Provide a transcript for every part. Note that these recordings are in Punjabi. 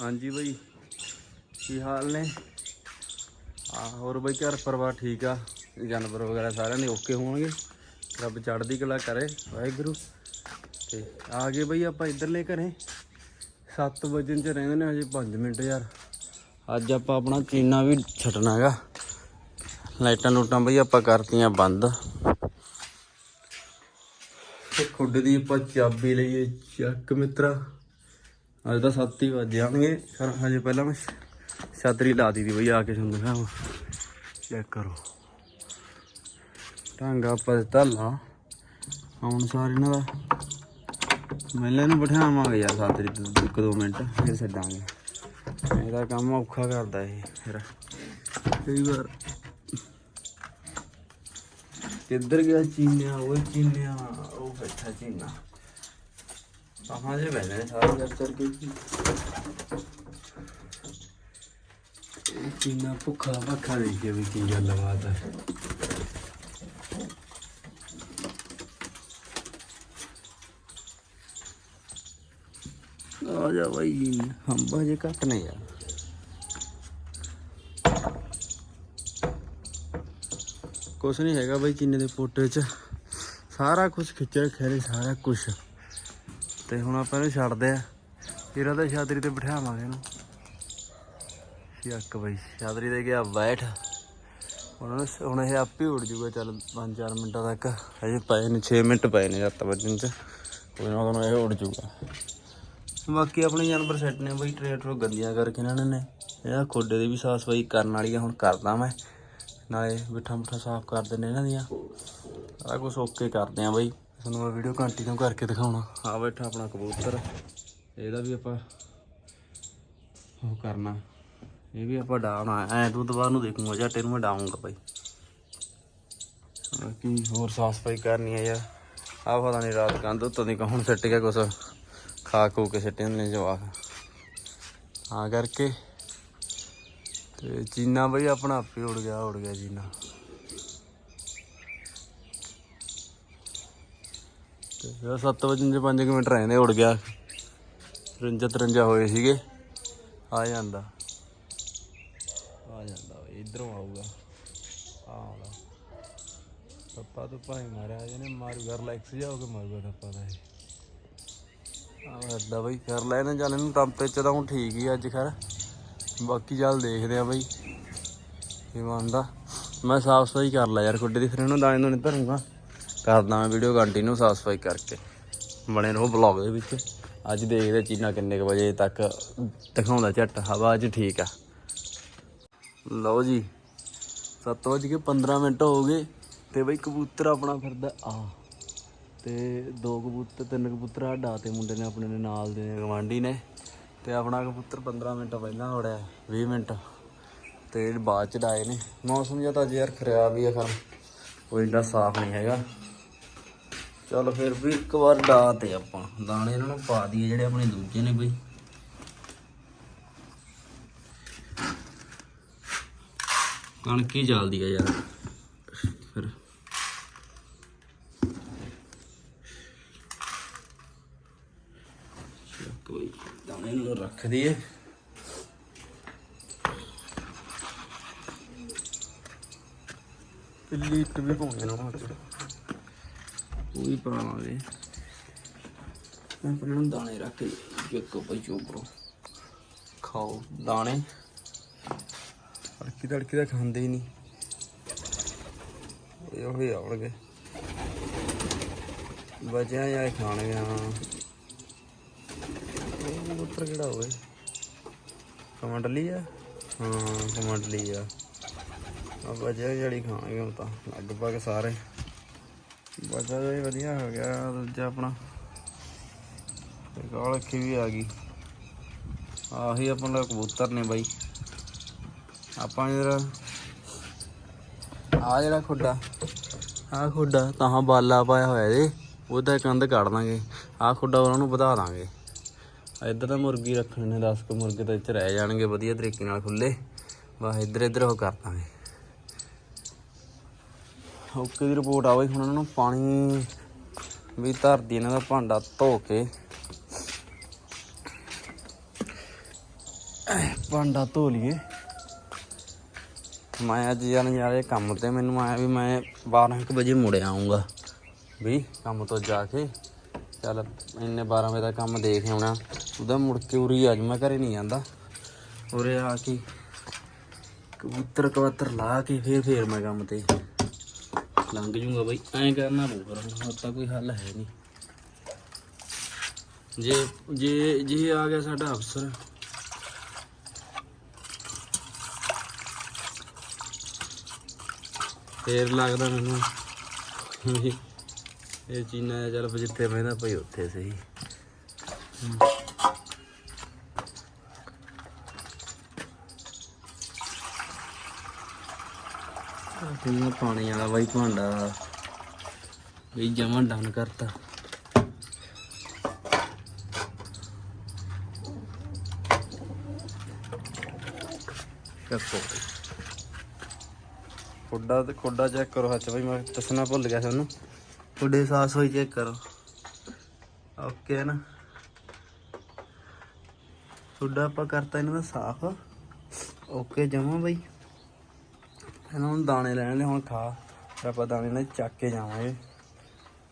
ਹਾਂਜੀ ਬਈ, ਕੀ ਹਾਲ ਨੇ? ਆ ਹੋਰ ਬਈ ਘਰ ਪਰਿਵਾਰ ਠੀਕ ਆ? ਜਾਨਵਰ ਵਗੈਰਾ ਸਾਰਿਆਂ ਦੇ ਓਕੇ ਹੋਣਗੇ? ਰੱਬ ਚੜ੍ਹਦੀ ਕਲਾ ਕਰੇ, ਵਾਹਿਗੁਰੂ। ਤੇ ਆ ਗਏ ਬਈ ਆਪਾਂ ਇਧਰਲੇ ਘਰੇ। 7 ਵਜੇ ਚ ਰਹਿੰਦੇ ਨੇ ਹਜੇ 5 ਮਿੰਟ ਯਾਰ। ਅੱਜ ਆਪਾਂ ਆਪਣਾ ਚੀਨਾ ਵੀ ਛੱਡਣਾ ਹੈਗਾ। ਲਾਈਟਾਂ ਲੂਟਾਂ ਬਈ ਆਪਾਂ ਕਰਤੀਆਂ ਬੰਦ। ਤੇ ਖੁੱਡ ਦੀ ਆਪਾਂ ਚਾਬੀ ਲਈਏ ਚੱਕ ਮਿੱਤਰਾ। ਅੱਜ ਤਾਂ 7 ਹੀ ਵੱਜ ਜਾਣਗੇ। ਪਰ ਹਜੇ ਪਹਿਲਾਂ ਮੈਂ ਛਤਰੀ ਲਾ ਦਿੱਤੀ ਬਈ, ਆ ਕੇ ਤੁਹਾਨੂੰ ਦਿਖਾਵਾਂ। ਚੈੱਕ ਕਰੋ। ਢੰਗ ਆਪਾਂ ਦਿੱਤਾ ਹੁਣ ਸਾਰੇ ਇਹਨਾਂ ਦਾ ਮੈਲੇ ਨੂੰ ਬਿਠਾਵਾਂਗੇ ਯਾਰ ਛਤਰੀ ਤੇ ਇੱਕ ਦੋ ਮਿੰਟ, ਫਿਰ ਛੱਡਾਂਗੇ। ਇਹਦਾ ਕੰਮ ਔਖਾ ਕਰਦਾ ਇਹ, ਫਿਰ। ਕਈ ਵਾਰ ਕਿੱਧਰ ਗਿਆ ਚੀਨਿਆ ਉਹ ਚੀਨਿਆ ਉਹ ਬੈਠਾ ਚੀਨਾ। ਕਹਾਂ ਜੇ ਬੈਠੇ ਨੇ ਸਾਰੇ ਜਰ ਚਰ ਕੇ ਇਹ ਚੀਨਾ ਆ ਜਾ ਬਾਈ ਹੰਬਾ ਜੇ ਘੱਟ ਨੇ ਯਾਰ ਕੁਛ ਨਹੀਂ ਹੈਗਾ ਬਾਈ ਕਿੰਨੇ ਦੇ ਪੋਟੇ 'ਚ ਸਾਰਾ ਕੁਝ ਖਿੱਚ ਰੱਖਿਆ ਨੇ ਸਾਰਾ ਕੁਝ ਤੇ ਹੁਣ ਆਪਾਂ ਇਹਨੂੰ ਛੱਡਦੇ ਆ। ਫਿਰ ਉਹਦਾ ਛਾਤਰੀ ਤੇ ਬਿਠਾਵਾਂਗੇ ਇਹਨੂੰ। ਸ਼ੱਕ ਬਾਈ, ਛਾਤਰੀ ਤੇ ਗਿਆ ਬੈਠ। ਹੁਣ ਇਹਨੂੰ- ਹੁਣ ਇਹ ਆਪੇ ਉੱਡ ਜੂਗਾ, ਚੱਲ 5-4 ਮਿੰਟਾਂ ਤੱਕ। ਅਜੇ ਪਏ ਨੇ 6 ਮਿੰਟ ਪਏ ਨੇ 7 ਵਜੇ ਚ। ਕੋਈ ਨਾ ਕੋਈ ਇਹ ਉੱਡ ਜੂਗਾ। ਬਾਕੀ ਆਪਣੇ ਜਾਨਵਰ ਸੈੱਟ ਨੇ ਬਈ ਟਰੇਟਰ ਗੰਦੀਆਂ ਕਰਕੇ ਇਹਨਾਂ ਨੇ ਇਹਦਾ ਖੋਡੇ ਦੀ ਵੀ ਸਾਫ਼ ਸਫ਼ਾਈ ਕਰਨ ਵਾਲੀ ਆ, ਹੁਣ ਕਰਦਾ ਮੈਂ। ਨਾਲੇ ਬਿੱਠਾ ਮੁੱਠਾ ਸਾਫ਼ ਕਰ ਦਿੰਨੇ ਇਹਨਾਂ ਦੀਆਂ। ਸਾਰਾ ਕੁਝ ਓਕੇ ਕਰਦੇ ਆ ਬਈ। ਤੁਹਾਨੂੰ ਮੈਂ ਵੀਡੀਓ ਕੰਟੀਨਿਊ ਕਰਕੇ ਦਿਖਾਉਣਾ। ਆ ਬੈਠਾ ਆਪਣਾ ਕਬੂਤਰ। ਇਹਦਾ ਵੀ ਆਪਾਂ ਉਹ ਕਰਨਾ। ਇਹ ਵੀ ਆਪਾਂ ਡਾਉਣਾ ਐ ਤੂੰ ਦੁਬਾਰਾ ਨੂੰ ਦੇਖੂਗਾ ਝੱਟੇ ਨੂੰ ਮੈਂ ਡਾਉਂਗਾ ਬਾਈ। ਬਾਕੀ ਹੋਰ ਸਾਫ਼ ਸਫ਼ਾਈ ਕਰਨੀ ਹੈ ਯਾਰ। ਆ ਪਤਾ ਨਹੀਂ ਰਾਤ ਕੰਧ ਉੱਤੋਂ ਦੀ ਕੌਣ ਸੱਟ ਗਿਆ, ਕੁਛ ਖਾ ਖੂ ਕੇ ਸੱਟੇ ਨੇ ਜਵਾਕ। ਆ ਕਰਕੇ ਤੇ ਚੀਨਾ ਬਈ ਆਪਣਾ ਆਪੇ ਉੜ ਗਿਆ ਉੜ ਗਿਆ ਚੀਨਾ ਤੇ ਫਿਰ 7 ਵਜੇ ਦੇ 5 ਮਿੰਟ ਰਹਿੰਦੇ, ਉੜ ਗਿਆ। 53 53 ਹੋਏ ਸੀਗੇ, ਆ ਜਾਂਦਾ। ਆ ਜਾਂਦਾ ਬਈ ਇਧਰੋਂ ਆਊਗਾ। ਆ ਆਉਂਦਾ। ਪੱਪਾ ਤੋਂ ਭਾਈ ਮਾਰਿਆ ਜਿਹਨੇ ਮਾਰੂਗਾ ਰਿਲੈਕਸ ਕੇ ਮਾਰੂਗਾ ਪੱਪਾ ਦਾ ਇਹ। ਆ ਬਈ, ਕਰ ਲੈ ਨਾ ਚੱਲ ਇਹਨੂੰ ਟੈਂਪਰੇਚਰ ਤਾਂ ਹੁਣ ਠੀਕ ਹੀ ਅੱਜ, ਖੈਰ। ਬਾਕੀ ਚੱਲ ਦੇਖਦੇ ਆ ਬਈ। ਕੀ ਬਣਦਾ ਮੈਂ ਸਾਫ਼ ਸਫ਼ਾਈ ਕਰ ਲਿਆ ਯਾਰ, ਖੁੱਡੇ ਦੀ ਫਿਰ ਇਹਨੂੰ ਦਾਣੇ ਨੂੰ ਧਰੂੰਗਾ। ਕਰਦਾ ਵੀਡੀਓ ਕੰਟੀਨਿਊ ਸਾਫ਼ ਸਫ਼ਾਈ ਕਰਕੇ। ਬਣੇ ਰਹੋ ਬਲੌਗ ਦੇ ਵਿੱਚ। ਅੱਜ ਦੇਖਦੇ ਚੀਨਾ ਕਿੰਨੇ ਕੁ ਵਜੇ ਤੱਕ ਦਿਖਾਉਂਦਾ ਝੱਟ। ਹਵਾ ਅੱਜ ਠੀਕ ਆ। ਲਓ ਜੀ 7 ਵਜੇ ਕੇ 15 ਮਿੰਟ ਹੋ ਗਏ ਤੇ ਬਈ ਕਬੂਤਰ ਆਪਣਾ ਫਿਰਦਾ, ਆ। ਤੇ ਦੋ ਕਬੂਤਰ, ਤਿੰਨ ਕਬੂਤਰ ਆ ਡਾ ਤੇ ਮੁੰਡੇ ਨੇ ਆਪਣੇ ਨਾਲ ਦੇ ਗਵਾਂਢੀ ਨੇ। ਤੇ ਆਪਣਾ ਕਬੂਤਰ 15 ਮਿੰਟ ਪਹਿਲਾਂ ਉੜਿਆ 20 ਮਿੰਟ। ਤੇ ਬਾਅਦ ਚ ਡਾਏ ਨੇ। ਮੌਸਮ ਜਿਹਾ ਤਾਂ ਅੱਜ ਯਾਰ ਖਰਾਬ ਹੀ ਆ ਖਰ। ਕੋਈ ਇੰਨਾ ਸਾਫ਼ ਨਹੀਂ ਹੈਗਾ। ਚਲ ਫਿਰ ਵੀ ਇੱਕ ਵਾਰ ਡਾ ਤੇ ਆਪਾਂ। ਦਾਣੇ ਇਹਨਾਂ ਨੂੰ ਪਾ ਦਈਏ ਜਿਹੜੇ ਆਪਣੇ ਦੂਜੇ ਨੇ ਬਈ। ਕਣਕ ਹੀ ਜਲਦੀ ਆ ਯਾਰ। ਫਿਰ। ਕੋਈ ਦਾਣੇ ਨੂੰ ਰੱਖ ਦਈਏ। ਪਿੱਲੀ ਇੱਕ ਵੀ ਪਾਉਂਦੇ ਨਾ ਉਹ ਉਹ ਵੀ ਪਾਵਾਂਗੇ ਮੈਂ ਪਹਿਲਾਂ ਨੂੰ ਦਾਣੇ ਰੱਖ ਲਈ ਇੱਕ ਪਈ ਚੋਪਰੋ ਖਾਓ ਦਾਣੇ ਤੜਕੀ ਤੜਕੀ ਤਾਂ ਖਾਂਦੇ ਹੀ ਨਹੀਂ ਇਹ ਉਹ ਹੀ ਆਉਣਗੇ ਬਚਿਆ ਜਾਂ ਇਹ ਖਾਣਗੇ ਹਾਂ ਕਿਹੜਾ ਹੋਵੇ ਕਮੰਡਲੀ ਆ ਹਾਂ ਕਮੰਡਲੀ ਆ ਆ ਬਚਿਆ ਜਿਹੜੀ ਖਾਣਗੇ ਉਹ ਤਾਂ ਲਗਭਗ ਸਾਰੇ ਬਚਾ ਵੀ ਵਧੀਆ ਹੋ ਗਿਆ, ਦੂਜਾ ਆਪਣਾ। ਤੇ ਕਾਲ ਅੱਖੀ ਵੀ ਆ ਗਈ। ਆਹੀ ਆਪਣਾ ਕਬੂਤਰ ਨੇ ਬਾਈ। ਆਪਾਂ ਜਿਹੜਾ ਆ ਜਿਹੜਾ ਖੁੱਡਾ ਆ ਖੁੱਡਾ ਤਾਂ ਬਾਲਾ ਪਾਇਆ ਹੋਇਆ ਇਹਦੇ ਉਹਦਾ ਕੰਧ ਕੱਢ ਦਾਂਗੇ। ਆ ਖੁੱਡਾ ਉਹਨਾਂ ਨੂੰ ਵਧਾ ਦਾਂਗੇ। ਇੱਧਰ ਤਾਂ ਮੁਰਗੀ ਰੱਖਣੇ ਨੇ 10 ਕੁ ਮੁਰਗੇ ਤਾਂ ਇੱਥੇ ਰਹਿ ਜਾਣਗੇ, ਵਧੀਆ ਤਰੀਕੇ ਨਾਲ ਖੁੱਲੇ ਬਸ ਇੱਧਰ ਇੱਧਰ ਉਹ ਕਰ ਦਾਂਗੇ। ਓਕੇ ਦੀ ਰਿਪੋਰਟ ਆ ਬਈ, ਹੁਣ ਉਹਨਾਂ ਨੂੰ ਪਾਣੀ ਵੀ ਧਰਦੀ ਇਹਨਾਂ ਦਾ ਭਾਂਡਾ ਧੋ ਕੇ। ਭਾਂਡਾ ਧੋ ਲਈਏ। ਮੈਂ ਅੱਜ ਯਾਰ ਜਾ ਕੰਮ ਤੇ, ਮੈਨੂੰ ਆਇਆ ਵੀ ਮੈਂ 12 ਕੁ ਵਜੇ ਮੁੜ ਆਉਂਗਾ ਵੀ ਕੰਮ ਤੋਂ ਜਾ ਕੇ, ਚੱਲ ਇੰਨੇ 12 ਵਜੇ ਦਾ ਕੰਮ ਦੇਖ ਆਉਣਾ। ਉਹਦਾ ਮੁੜ ਕੇ ਉਰੀ ਅੱਜ ਮੈਂ ਘਰੇ ਨਹੀਂ ਜਾਂਦਾ। ਉਰੇ ਆ ਕੇ ਕਬੂਤਰ ਕਬੂਤਰ ਲਾ ਕੇ ਫੇਰ ਫੇਰ ਮੈਂ ਕੰਮ ਤੇ। ਲੰਘ ਜੂੰਗਾ ਬਈ। ਐਂ ਕਰਨਾ ਪਊ ਪਰ ਹੁਣ ਤਾਂ ਕੋਈ ਹੱਲ ਹੈ ਨਹੀਂ। ਜੇ ਜੇ ਜੇ ਆ ਗਿਆ ਸਾਡਾ ਅਫਸਰ। ਫੇਰ ਲੱਗਦਾ ਮੈਨੂੰ ਇਹ ਚੀਨਾ ਚੱਲ ਜਿੱਥੇ ਬਹਿੰਦਾ, ਭਾਈ ਉੱਥੇ ਸਹੀ। ਕਿੰਨਾ ਪਾਣੀ ਵਾਲਾ ਬਾਈ ਭਾਂਡਾ ਵੀ ਜਮਾ ਡਨ ਕਰਤਾ। ਚੱਕੋ। ਖੁੱਡਾ ਤੇ ਖੁੱਡਾ ਚੈੱਕ ਕਰੋ ਹੱਥ ਬਈ, ਮੈਂ ਦੱਸਣਾ ਭੁੱਲ ਗਿਆ ਤੁਹਾਨੂੰ। ਖੁੱਡੇ ਸਾਸ ਹੋਈ ਚੈੱਕ ਕਰੋ। ਓਕੇ ਨਾ? ਖੁੱਡਾ ਆਪਾਂ ਕਰਤਾ ਇਹਨਾਂ ਦਾ ਸਾਫ਼। ਓਕੇ ਜਮਾ ਬਈ। ਇਹਨਾਂ ਨੂੰ ਦਾਣੇ ਲੈਣ ਨੇ ਹੁਣ ਖਾ। ਫਿਰ ਆਪਾਂ ਦਾਣੇ ਨਾਲ ਚੱਕ ਕੇ ਜਾਵਾਂਗੇ।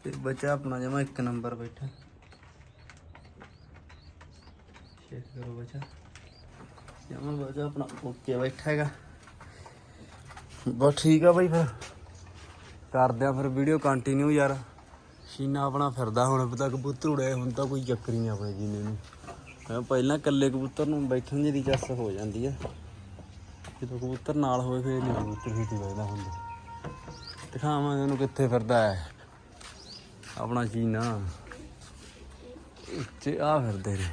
ਤੇ ਬੱਚਾ ਆਪਣਾ ਜਮਾ ਇੱਕ ਨੰਬਰ ਬੈਠਾ। ਚੈੱਕ ਕਰੋ ਬੱਚਾ। ਜਮਾ ਬੱਚਾ ਆਪਣਾ ਓਕੇ ਬੈਠਾ ਹੈਗਾ। ਬਸ ਠੀਕ ਆ ਬਾਈ ਫਿਰ। ਕਰਦੇ ਆ ਫਿਰ ਵੀਡੀਓ ਕੰਟੀਨਿਊ ਯਾਰ। ਸ਼ੀਨਾ ਆਪਣਾ ਫਿਰਦਾ ਹੁਣ ਪਤਾ ਕਬੂਤਰ ਉੜਿਆ ਹੁਣ ਤਾਂ ਕੋਈ ਚੱਕਰ ਹੀ ਨਹੀਂ ਆਪਣੇ ਜੀਨੇ ਨੂੰ। ਪਹਿਲਾਂ ਇਕੱਲੇ ਕਬੂਤਰ ਨੂੰ ਬੈਠਣ ਦੀ ਚੱਸ ਹੋ ਜਾਂਦੀ ਆ। ਜਦੋਂ ਕਬੂਤਰ ਨਾਲ ਹੋਵੇ ਫੇਰ ਨਹੀਂ ਕਬੂਤਰ ਹੀ ਵੱਜਦਾ ਹੁੰਦਾ। ਦਿਖਾਵਾਂਗੇ ਉਹਨੂੰ ਕਿੱਥੇ ਫਿਰਦਾ ਹੈ। ਆਪਣਾ ਸ਼ੀਨਾ ਉੱਚੇ ਆ ਫਿਰਦੇ ਨੇ।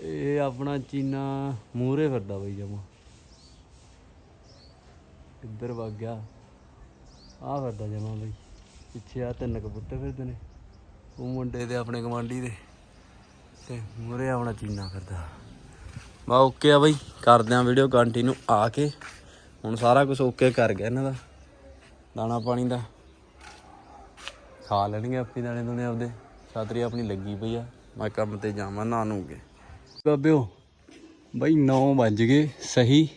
ਇਹ ਆਪਣਾ ਚੀਨਾ ਮੂਰੇ ਫਿਰਦਾ ਬਈ ਜਮਾ। ਇੱਧਰ ਵਗ ਗਿਆ। ਆ ਫਿਰਦਾ ਜਮਾ ਬਈ। ਪਿੱਛੇ ਆ ਤਿੰਨ ਕਬੂਤਰ ਫਿਰਦੇ ਨੇ। ਉਹ ਮੁੰਡੇ ਦੇ ਆਪਣੇ ਗਵਾਂਢੀ ਦੇ। ਤੇ ਮੂਰੇ ਆਪਣਾ ਚੀਨਾ ਫਿਰਦਾ? ਬਾ ਓਕੇ ਆ ਬਾਈ, ਕਰਦੇ ਆ ਵੀਡੀਓ ਕੰਟੀਨਿਊ ਆ ਕੇ। ਹੁਣ ਸਾਰਾ ਕੁਝ ਓਕੇ ਕਰ ਗਿਆ ਇਹਨਾਂ ਦਾ। ਦਾਣਾ ਪਾਣੀ ਦਾ। ਖਾ ਲੈਣਗੇ ਆਪੇ ਦਾਣੇ ਦੁਨੇ ਆਪਦੇ। ਛਾਤਰੀ ਆਪਣੀ ਲੱਗੀ ਪਈ ਆ। ਮੈਂ ਕੰਮ ਤੇ ਜਾਵਾਂ ਨਾ ਨੂਗੇ ਬਾਬਿਓ, ਬਾਈ 9 ਵੱਜ ਗਏ ਸਹੀ।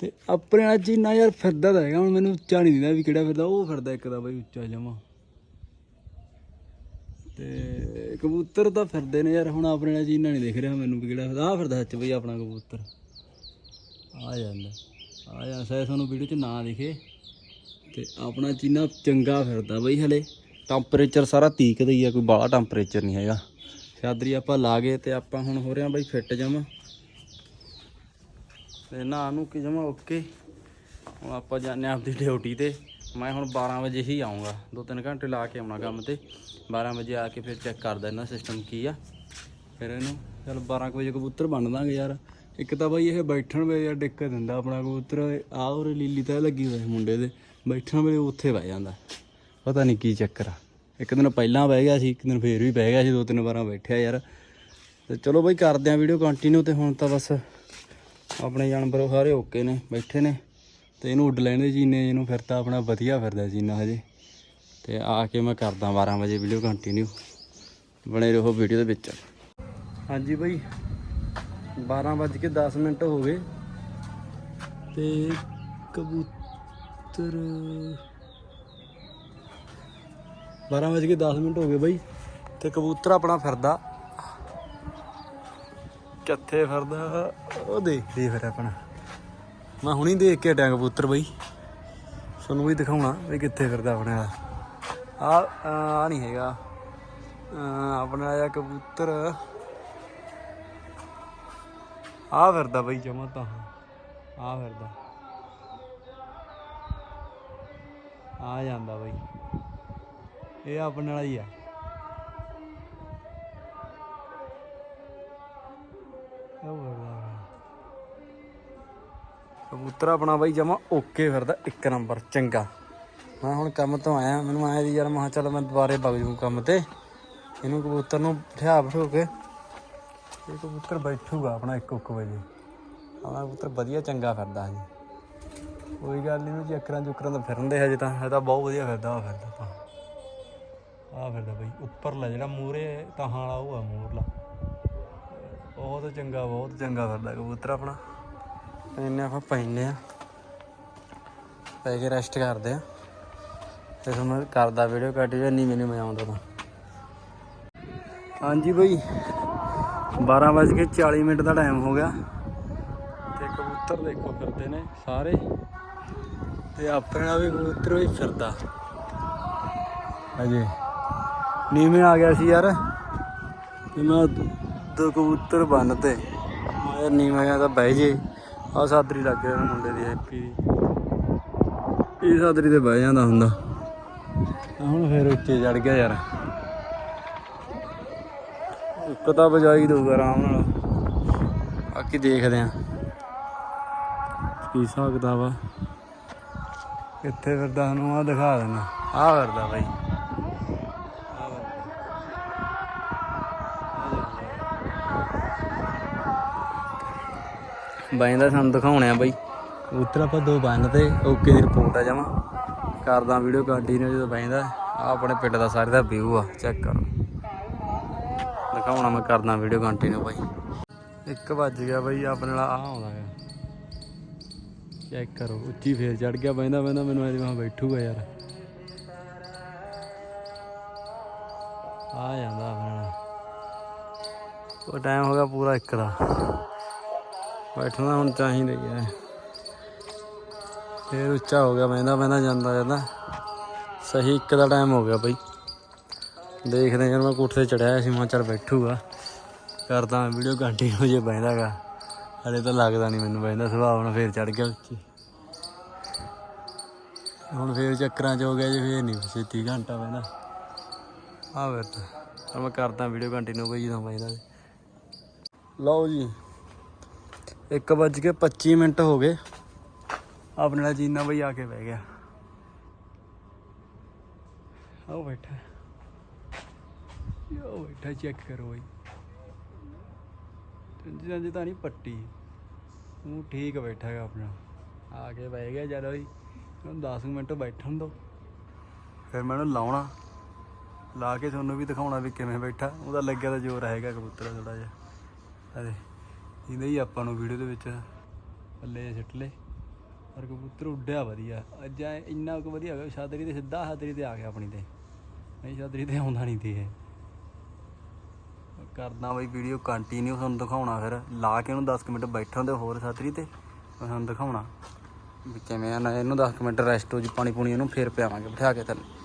ਤੇ ਆਪਣੇ ਨਾਲ ਚੀਨਾ ਯਾਰ ਫਿਰਦਾ ਤਾਂ ਹੈਗਾ, ਹੁਣ ਮੈਨੂੰ ਉੱਚਾ ਨਹੀਂ ਦਿੰਦਾ ਵੀ ਕਿਹੜਾ ਫਿਰਦਾ, ਉਹ ਫਿਰਦਾ ਇੱਕ ਦਾ ਬਾਈ ਉੱਚਾ ਜਮਾ। ਤੇ ਕਬੂਤਰ ਤਾਂ ਫਿਰਦੇ ਨੇ ਯਾਰ, ਹੁਣ ਆਪਣੇ ਨਾਲ ਚੀਨਾ ਨਹੀਂ ਦਿਖ ਰਿਹਾ ਮੈਨੂੰ ਵੀ ਕਿਹੜਾ ਫਿਰਦਾ। ਆ ਫਿਰਦਾ ਸੱਚ ਬਈ ਆਪਣਾ ਕਬੂਤਰ। ਆ ਜਾਂਦਾ। ਆ ਜਾਂਦਾ ਸ਼ਾਇਦ ਤੁਹਾਨੂੰ ਵੀਡੀਓ 'ਚ ਨਾ ਦਿਖੇ। ਤੇ ਆਪਣਾ ਚੀਨਾ ਚੰਗਾ ਫਿਰਦਾ ਬਈ ਹਲੇ। ਟੈਂਪਰੇਚਰ ਸਾਰਾ ਤੀਕ ਦਾ ਹੀ ਆ, ਕੋਈ ਬਾਹਲਾ ਟੈਂਪਰੇਚਰ ਨਹੀਂ ਹੈਗਾ। ਚਾਦਰੀ ਆਪਾਂ ਲਾ ਗਏ ਤੇ ਆਪਾਂ ਹੁਣ ਹੋ ਰਿਹਾ ਬਈ ਫਿੱਟ ਜਮਾ। ਤੇ ਨਾ ਨੂੰ ਕਿ ਜਮਾ ਓਕੇ। ਹੁਣ ਆਪਾਂ ਜਾਂਦੇ ਹਾਂ ਆਪਦੀ ਡਿਊਟੀ ਤੇ। ਮੈਂ ਹੁਣ 12 ਵਜੇ ਹੀ ਆਉਂਗਾ ਦੋ ਤਿੰਨ ਘੰਟੇ ਲਾ ਕੇ ਆਉਣਾ ਕੰਮ ਤੇ। 12 ਵਜੇ ਆ ਕੇ ਫਿਰ ਚੈੱਕ ਕਰਦਾ ਇਹਨਾਂ ਸਿਸਟਮ ਕੀ ਆ। ਫਿਰ ਇਹਨੂੰ ਚਲ 12 ਕੁ ਵਜੇ ਕਬੂਤਰ ਬਣ ਦਾਂਗੇ ਯਾਰ। ਇੱਕ ਤਾਂ ਬਾਈ ਇਹ ਬੈਠਣ ਵੇ ਯਾਰ ਦਿੱਕਤ ਦਿੰਦਾ ਆਪਣਾ ਕਬੂਤਰ। ਆ ਉਰੇ ਲੀਲੀ ਤਾਂ ਲੱਗੀ ਹੋਈ ਮੁੰਡੇ ਦੇ। ਬੈਠਣ ਵੇਲੇ ਉੱਥੇ ਬਹਿ ਜਾਂਦਾ। ਪਤਾ ਨਹੀਂ ਕੀ ਚੱਕਰ ਆ। ਇੱਕ ਦਿਨ ਪਹਿਲਾਂ ਬਹਿ ਗਿਆ ਸੀ, ਇੱਕ ਦਿਨ ਫੇਰ ਵੀ ਬਹਿ ਗਿਆ ਸੀ, ਦੋ ਤਿੰਨ ਵਾਰਾਂ ਬੈਠਿਆ ਯਾਰ। ਤੇ ਚਲੋ ਬਾਈ ਕਰਦੇ ਆਂ ਵੀਡੀਓ ਕੰਟੀਨਿਊ ਤੇ ਹੁਣ ਤਾਂ ਬਸ ਆਪਣੇ ਜਾਨਵਰ ਸਾਰੇ ਓਕੇ ਨੇ, ਬੈਠੇ ਨੇ। ਤੇ ਇਹਨੂੰ ਉੱਡ ਲੈਣ ਜੀਨੇ ਇਹਨੂੰ ਫਿਰ ਤਾਂ ਆਪਣਾ ਵਧੀਆ ਫਿਰਦਾ ਜੀਨਾ ਹਜੇ। ਤੇ ਆ ਕੇ ਮੈਂ ਕਰਦਾ 12 ਵਜੇ ਵੀਡੀਓ ਕੰਟੀਨਿਊ ਬਣੇ ਰਹੋ ਵੀਡੀਓ ਦੇ ਵਿੱਚ। ਹਾਂਜੀ ਬਾਈ 12 ਵੱਜ ਕੇ 10 ਮਿੰਟ ਹੋ ਗਏ। ਤੇ ਕਬੂਤਰ 12 ਵੱਜ ਕੇ 10 ਮਿੰਟ ਹੋ ਗਏ ਬਾਈ। ਤੇ ਕਬੂਤਰ ਆਪਣਾ ਫਿਰਦਾ। ਕਿੱਥੇ ਫਿਰਦਾ? ਉਹ ਦੇਖਦੇ ਫਿਰ ਆਪਣਾ। ਮੈਂ ਹੁਣੀ ਦੇਖ ਕੇ ਹਟਿਆ ਕਬੂਤਰ ਬਈ। ਤੁਹਾਨੂੰ ਵੀ ਦਿਖਾਉਣਾ ਵੀ ਕਿੱਥੇ ਫਿਰਦਾ ਆਪਣੇ ਆ ਆ ਆ ਨਹੀਂ ਹੈਗਾ। ਆ, ਆਪਣਾ ਆ ਕਬੂਤਰ। ਆ ਫਿਰਦਾ ਬਈ ਜਮਾ ਤਾਂ। ਆ ਫਿਰਦਾ। ਆ ਜਾਂਦਾ ਬਈ। ਇਹ ਆਪਣੇ ਵਾਲਾ ਹੀ ਆ। ਕਬੂਤਰ ਆਪਣਾ ਬਾਈ ਜਮਾ ਓਕੇ ਫਿਰਦਾ, ਇੱਕ ਨੰਬਰ, ਚੰਗਾ। ਮੈਂ ਹੁਣ ਕੰਮ ਤੋਂ ਆਇਆ, ਮੈਨੂੰ ਆਇਆ ਵੀ ਯਾਰ, ਮੈਂ ਕਿਹਾ ਚੱਲ ਮੈਂ ਦੁਬਾਰੇ ਵਗ ਜੂ ਕੰਮ ਤੇ। ਇਹਨੂੰ ਕਬੂਤਰ ਨੂੰ ਬਿਠਾ ਬਿਠੋ ਕੇ, ਇਹ ਕਬੂਤਰ ਬੈਠੂਗਾ ਆਪਣਾ ਇੱਕ ਇੱਕ ਵਜੇ। ਆਪਣਾ ਕਬੂਤਰ ਵਧੀਆ ਚੰਗਾ ਫਿਰਦਾ ਜੀ ਕੋਈ ਗੱਲ ਨਹੀਂ ਨੂੰ ਚੱਕਰਾਂ ਚੁੱਕਰਾਂ ਤਾਂ ਫਿਰਨ ਹਜੇ ਤਾਂ ਇਹ ਤਾਂ ਬਹੁਤ ਵਧੀਆ ਫਿਰਦਾ ਆ ਫਿਰਦਾ ਤਾਂ। ਆ ਫਿਰਦਾ ਬਈ, ਉੱਪਰਲਾ ਜਿਹੜਾ ਮੂਰੇ ਤਾਂ ਵਾਲਾ ਉਹ ਆ ਮੂਰਲਾ ਬਹੁਤ ਚੰਗਾ ਬਹੁਤ ਚੰਗਾ ਫਿਰਦਾ ਕਬੂਤਰ ਆਪਣਾ। ਇੰਨੇ ਆਪਾਂ ਪੈਨੇ ਆ। ਪੈ ਕੇ ਰੈਸਟ ਕਰਦੇ ਆ। ਤੇ ਤੁਹਾਨੂੰ ਕਰਦਾ ਵੀਡੀਓ ਕੱਟ ਜੇ ਨਹੀਂ ਮੈਨੂੰ ਮੈਂ ਆਉਂਦਾ ਤਾਂ। ਹਾਂਜੀ ਬਈ 12 ਵੱਜ ਕੇ 40 ਮਿੰਟ ਦਾ ਟਾਈਮ ਹੋ ਗਿਆ। ਤੇ ਕਬੂਤਰ ਦੇਖੋ ਫਿਰਦੇ ਨੇ ਸਾਰੇ। ਤੇ ਆਪਣਾ ਵੀ ਕਬੂਤਰ ਵੀ ਫਿਰਦਾ। ਅਜੇ ਨੀਵੇਂ ਆ ਗਿਆ ਸੀ ਯਾਰ। ਤੇ ਮੈਂ ਦੋ ਕਬੂਤਰ ਬੰਨਤੇ। ਮੈਂ ਯਾਰ ਨੀਵੇਂ ਆ ਤਾਂ ਬਹਿ ਜੇ। ਆ ਸਾਦਰੀ ਲੱਗ ਰਿਹਾ ਮੁੰਡੇ ਦੀ ਹੈਪੀ ਦੀ। ਇਹ ਸਾਦਰੀ ਤੇ ਬਹਿ ਜਾਂਦਾ ਹੁੰਦਾ। ਹੁਣ ਫੇਰ ਉੱਤੇ ਚੜ ਗਿਆ ਯਾਰ। ਇੱਕ ਤਾਂ ਬਜਾਈ ਦਊਗਾ ਆਰਾਮ ਨਾਲ। ਬਾਕੀ ਦੇਖਦੇ ਆ। ਕੀ ਸਕਦਾ ਵਾ ਕਿੱਥੇ ਫਿਰਦਾ ਸਾਨੂੰ ਆ ਦਿਖਾ ਦੇਣਾ। ਆ ਫਿਰਦਾ ਬਾਈ। ਬਾਈ ਦਾ ਸਾਨੂੰ ਦਿਖਾਉਣੇ ਆ ਬਾਈ। ਉੱਤਰ ਆਪਾਂ ਦੋ ਬੰਨ ਤੇ ਓਕੇ ਦੀ ਰਿਪੋਰਟ ਆ ਜਾਵਾਂ ਕਰਦਾ ਵੀਡੀਓ ਕੰਟੀਨਿਊ ਜਦੋਂ ਬੈਂਦਾ ਆ ਆਪਣੇ ਪਿੰਡ ਦਾ ਸਾਰੇ ਦਾ ਵਿਊ ਆ ਚੈੱਕ ਕਰੋ ਦਿਖਾਉਣਾ ਮੈਂ ਕਰਦਾ ਵੀਡੀਓ ਕੰਟੀਨਿਊ ਬਾਈ। 1 ਵੱਜ ਗਿਆ ਬਾਈ, ਆਪਣੇ ਨਾਲ ਆ ਆਉਂਦਾ ਆ। ਚੈੱਕ ਕਰੋ, ਉੱਚੀ ਫੇਰ ਚੜ ਗਿਆ ਬੈਂਦਾ ਬੈਂਦਾ ਮੈਨੂੰ ਅੱਜ ਮੈਂ ਬੈਠੂਗਾ ਯਾਰ। ਆ ਜਾਂਦਾ ਆਪਣੇ ਨਾਲ ਉਹ ਟਾਈਮ ਹੋ ਗਿਆ ਪੂਰਾ ਇੱਕ ਦਾ। ਬੈਠਣਾ ਹੁਣ ਚਾਹੀਦਾ ਹੀ ਹੈ। ਫੇਰ ਉੱਚਾ ਹੋ ਗਿਆ ਬੈਂਦਾ ਬੈਂਦਾ ਜਾਂਦਾ ਜਾਂਦਾ ਸਹੀ ਇੱਕ ਦਾ ਟਾਈਮ ਹੋ ਗਿਆ ਬਈ। ਦੇਖਦੇ ਹਾਂ ਮੈਂ ਕੋਠੇ ਤੇ ਚੜਿਆ ਸੀ, ਮੈਂ ਚੱਲ ਬੈਠੂਗਾ। ਕਰਦਾ ਵੀਡੀਓ ਕੰਟੀਨਿਊ ਜੇ ਬੈਂਦਾਗਾ ਹਲੇ ਤਾਂ ਲੱਗਦਾ ਨਹੀਂ ਮੈਨੂੰ ਬੈਂਦਾ ਸੁਭਾਅ, ਹੁਣ ਫੇਰ ਚੜ ਗਿਆ ਉੱਚੀ। ਹੁਣ ਫੇਰ ਚੱਕਰਾਂ ਚ ਹੋ ਗਿਆ ਜੀ, ਫੇਰ ਨਹੀਂ ਛੇਤੀ ਘੰਟਾ ਬੈਂਦਾ ਆ ਫਿਰ ਤਾਂ। ਮੈਂ ਕਰਦਾ ਵੀਡੀਓ ਕੰਟੀਨਿਊ ਕੋਈ ਜਦੋਂ ਬੈਂਦਾ ਲਓ ਜੀ। 1 ਵੱਜ ਕੇ 25 ਮਿੰਟ ਹੋ ਗਏ। ਆਪਣੇ ਨਾਲ ਜੀਨਾ ਬਈ ਆ ਕੇ ਬਹਿ ਗਿਆ। ਆਓ ਬੈਠਾ। ਯੋ ਬੈਠਾ ਚੈੱਕ ਕਰੋ ਬਈ। ਜੰਜ ਤਾਂ ਨਹੀਂ ਪੱਟੀ। ਉਹ ਠੀਕ ਬੈਠਾ ਹੈਗਾ ਆਪਣਾ। ਆ ਕੇ ਬਹਿ ਗਿਆ ਚਲੋ ਜੀ ਹੁਣ 10 ਮਿੰਟ ਬੈਠਣ ਦੋ। ਫਿਰ ਮੈਂ ਉਹਨੂੰ ਲਾਉਣਾ। ਲਾ ਕੇ ਤੁਹਾਨੂੰ ਵੀ ਦਿਖਾਉਣਾ ਵੀ ਕਿਵੇਂ ਬੈਠਾ। ਉਹਦਾ ਲੱਗਿਆ ਤਾਂ ਜ਼ੋਰ ਹੈਗਾ ਕਬੂਤਰ ਥੋੜਾ ਜਿਹਾ। ਅਰੇ ਇਹਦੇ ਹੀ ਆਪਾਂ ਨੂੰ ਵੀਡੀਓ ਦੇ ਵਿੱਚ ਪੱਲੇ ਸਿੱਟ ਲੇ ਪਰ ਕਬੂਤਰ ਉੱਡਿਆ ਵਧੀਆ। ਅੱਜ ਐਂ ਇੰਨਾ ਕੁ ਵਧੀਆ ਹੋਇਆ ਛਾਦਰੀ ਤੇ ਸਿੱਧਾ ਛਾਦਰੀ ਤੇ ਆ ਗਿਆ ਆਪਣੀ ਤੇ। ਨਹੀਂ ਛਾਦਰੀ ਤੇ ਆਉਂਦਾ ਨਹੀਂ ਤੇ ਇਹ। ਕਰਦਾ ਬਈ ਵੀਡੀਓ ਕੰਟੀਨਿਊ ਤੁਹਾਨੂੰ ਦਿਖਾਉਣਾ ਫਿਰ। ਲਾ ਕੇ ਉਹਨੂੰ 10 ਕੁ ਮਿੰਟ ਬੈਠਣ ਹੁੰਦੇ ਹੋਰ ਛਾਦਰੀ ਤੇ, ਮੈਂ ਤੁਹਾਨੂੰ ਦਿਖਾਉਣਾ। ਵੀ ਕਿਵੇਂ ਆ, ਨਾ ਇਹਨੂੰ 10 ਕੁ ਮਿੰਟ ਰੈਸਟ ਹੋ ਜੀ ਪਾਣੀ ਪੂਣੀ ਇਹਨੂੰ ਫੇਰ ਪਿਆਵਾਂਗੇ, ਬਿਠਾ ਕੇ ਥੱਲੇ।